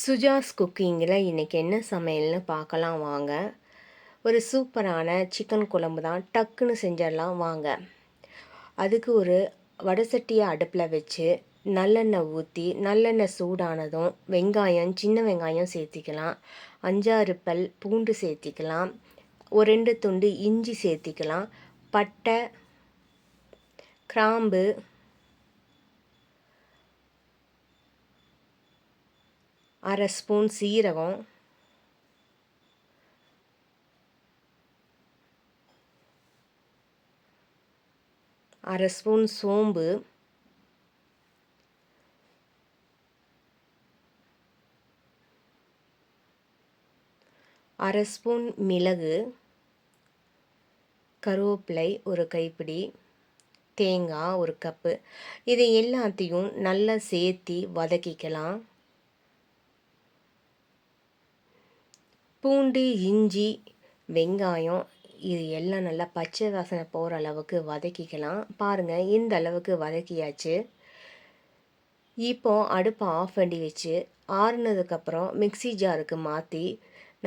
சுஜாஸ் குக்கிங்கில் இன்றைக்கி என்ன சமையல்னு பார்க்கலாம் வாங்க. ஒரு சூப்பரான சிக்கன் குழம்பு தான் டக்குன்னு செஞ்சிடலாம் வாங்க. அதுக்கு ஒரு வடசட்டியை அடுப்பில் வச்சு நல்லெண்ணெய் ஊற்றி நல்லெண்ணெய் சூடானதும் வெங்காயம் சின்ன வெங்காயம் சேர்த்திக்கலாம். அஞ்சாறு பல் பூண்டு சேர்த்திக்கலாம். ஒரு ரெண்டு துண்டு இஞ்சி சேர்த்திக்கலாம். பட்டை கிராம்பு அரை ஸ்பூன் சீரகம். அரை ஸ்பூன் சோம்பு. அரை ஸ்பூன் மிளகு. கருவேப்பிலை ஒரு கைப்பிடி. தேங்காய் ஒரு கப்பு. இதை எல்லாத்தையும் நல்லா சேர்த்தி வதக்கிக்கலாம். பூண்டு இஞ்சி வெங்காயம் இது எல்லாம் நல்லா பச்சை வாசனை போகிற அளவுக்கு வதக்கிக்கலாம். பாருங்கள் இந்த அளவுக்கு வதக்கியாச்சு. இப்போ அடுப்பை ஆஃப் பண்ணி வச்சு ஆறுனதுக்கப்புறம் மிக்சி ஜாருக்கு மாற்றி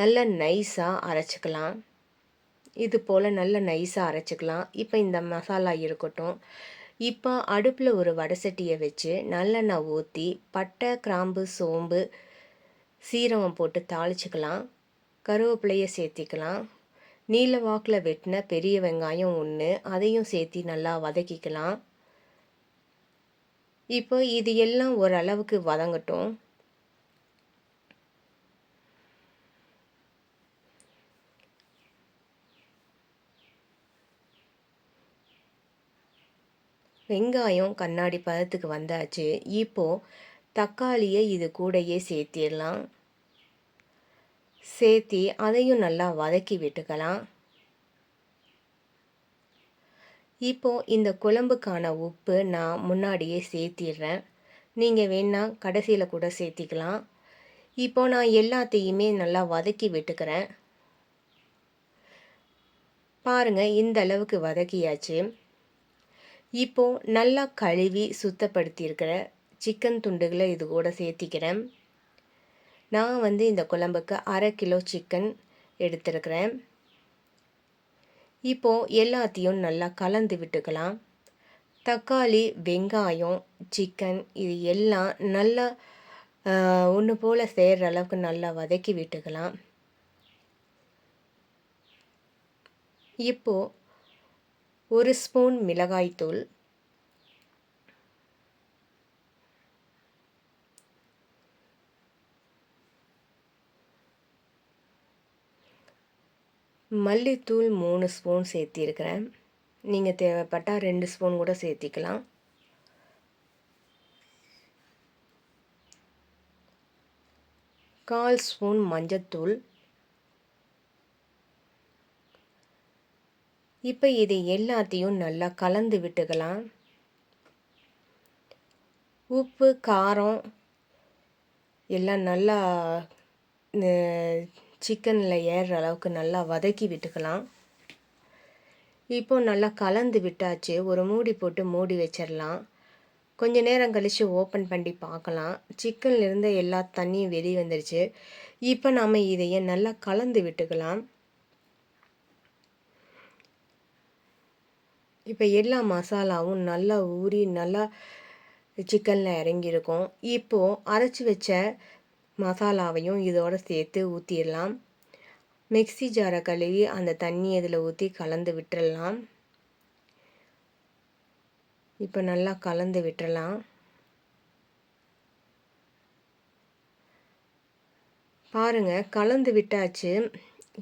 நல்லா நைஸாக அரைச்சிக்கலாம். இது போல் நல்ல நைஸாக அரைச்சிக்கலாம். இப்போ இந்த மசாலா இருக்கட்டும். இப்போ அடுப்பில் ஒரு வடை சட்டியை வச்சு நல்லெண்ணெய் ஊற்றி பட்டை கிராம்பு சோம்பு சீரகம் போட்டு தாளிச்சிக்கலாம். கருவேப்பிலையை சேர்த்திக்கலாம். நீல வாக்கில் வெட்டின பெரிய வெங்காயம் ஒன்று அதையும் சேர்த்தி நல்லா வதக்கிக்கலாம். இப்போ இது எல்லாம் ஓரளவுக்கு வதங்கட்டும். வெங்காயம் கண்ணாடி பதத்துக்கு வந்தாச்சு. இப்போது தக்காளியை இது கூடையே சேர்த்திடலாம். சேர்த்தி அதையும் நல்லா வதக்கி விட்டுக்கலாம். இப்போது இந்த குழம்புக்கான உப்பு நான் முன்னாடியே சேர்த்திடுறேன். நீங்கள் வேணால் கடைசியில் கூட சேர்த்திக்கலாம். இப்போ நான் எல்லாத்தையுமே நல்லா வதக்கி விட்டுக்கிறேன். பாருங்கள் இந்த அளவுக்கு வதக்கியாச்சு. இப்போது நல்லா கழுவி சுத்தப்படுத்தியிருக்கிற சிக்கன் துண்டுகளை இது கூட சேர்த்திக்கிறேன். நான் வந்து இந்த குழம்புக்கு அரை கிலோ சிக்கன் எடுத்துருக்கிறேன். இப்போது எல்லாத்தையும் நல்லா கலந்து விட்டுக்கலாம். தக்காளி வெங்காயம் சிக்கன் இது எல்லாம் நல்லா ஒன்று போல் சேர்கிற அளவுக்கு நல்லா வதக்கி விட்டுக்கலாம். இப்போது ஒரு ஸ்பூன் மிளகாய்த்தூள் மல்லித்தூள் மூணு ஸ்பூன் சேர்த்திருக்கிறேன். நீங்கள் தேவைப்பட்டால் ரெண்டு ஸ்பூன் கூட சேர்த்திக்கலாம். கால் ஸ்பூன் மஞ்சத்தூள். இப்போ இதை எல்லாத்தையும் நல்லா கலந்து விட்டுக்கலாம். உப்பு காரம் எல்லாம் நல்லா சிக்கனில் ஏறுற அளவுக்கு நல்லா வதக்கி விட்டுக்கலாம். இப்போ நல்லா கலந்து விட்டாச்சு. ஒரு மூடி போட்டு மூடி வச்சிடலாம். கொஞ்ச நேரம் கழித்து ஓப்பன் பண்ணி பார்க்கலாம். சிக்கன்லேருந்து எல்லா தண்ணியும் வெளியே வந்துருச்சு. இப்போ நம்ம இதையே நல்லா கலந்து விட்டுக்கலாம். இப்போ எல்லா மசாலாவும் நல்லா ஊறி நல்லா சிக்கனில் இறங்கியிருக்கும். இப்போது அரைச்சி வச்ச மசாலாவையும் இதோடு சேர்த்து ஊற்றிடலாம் மிக்சி ஜாரை கழுவி அந்த தண்ணி இதில் ஊற்றி கலந்து விட்டுடலாம். இப்போ நல்லா கலந்து விட்டுடலாம். பாருங்கள் கலந்து விட்டாச்சு.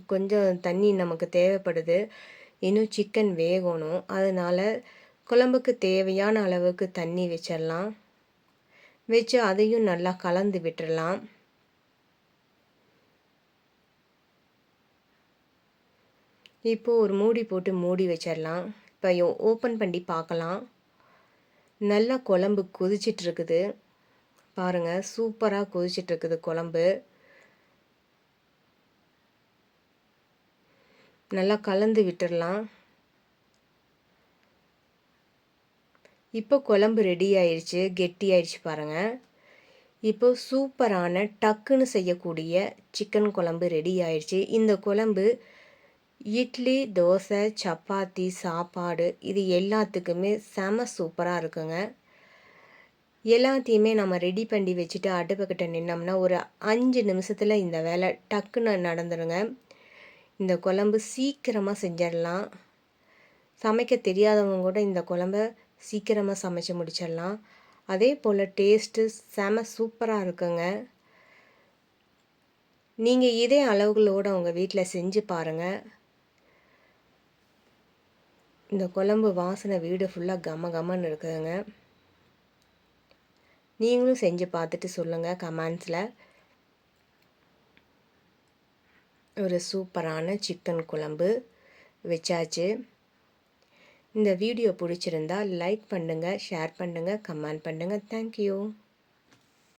கொஞ்சம் தண்ணி நமக்கு தேவைப்படுது. இன்னும் சிக்கன் வேகணும். அதனால் குழம்புக்கு தேவையான அளவுக்கு தண்ணி வச்சிடலாம். வச்சு அதையும் நல்லா கலந்து விட்டுடலாம். இப்போது ஒரு மூடி போட்டு மூடி வச்சிடலாம். இப்போ ஓப்பன் பண்ணி பார்க்கலாம். நல்லா குழம்பு கொதிச்சிட்ருக்குது. பாருங்கள் சூப்பராக கொதிச்சிட்ருக்குது குழம்பு. நல்லா கலந்து விட்டுடலாம். இப்போ குழம்பு ரெடி ஆயிடுச்சு கெட்டி ஆயிடுச்சு பாருங்கள் இப்போ சூப்பரான டக்குன்னு செய்யக்கூடிய சிக்கன் குழம்பு ரெடி ஆயிடுச்சு இந்த குழம்பு இட்லி தோசை சப்பாத்தி சாப்பாடு இது எல்லாத்துக்குமே செம சூப்பராக இருக்குங்க. எல்லாத்தையுமே நம்ம ரெடி பண்ணி வச்சுட்டு அடுப்புக்கிட்ட நின்னோம்னா ஒரு அஞ்சு நிமிஷத்தில் இந்த வேலை டக்குன்னு நடந்துருங்க. இந்த குழம்பு சீக்கிரமாக செஞ்சிடலாம். சமைக்க தெரியாதவங்க கூட இந்த குழம்ப சீக்கிரமாக சமைச்சு முடிச்சிடலாம். அதே போல் டேஸ்ட்டு செம சூப்பராக இருக்குங்க. நீங்கள் இதே அளவுகளோடு உங்கள் வீட்டில் செஞ்சு பாருங்கள் இந்த குழம்பு வாசனை வீடு ஃபுல்லாக கம கமன்னு இருக்குதுங்க. நீங்களும் செஞ்சு பார்த்துட்டு சொல்லுங்கள் கமெண்ட்ஸில் ஒரு சூப்பரான சிக்கன் குழம்பு வச்சாச்சு. இந்த வீடியோ பிடிச்சிருந்தா லைக் பண்ணுங்கள் ஷேர் பண்ணுங்கள் கமெண்ட் பண்ணுங்கள் தேங்க்யூ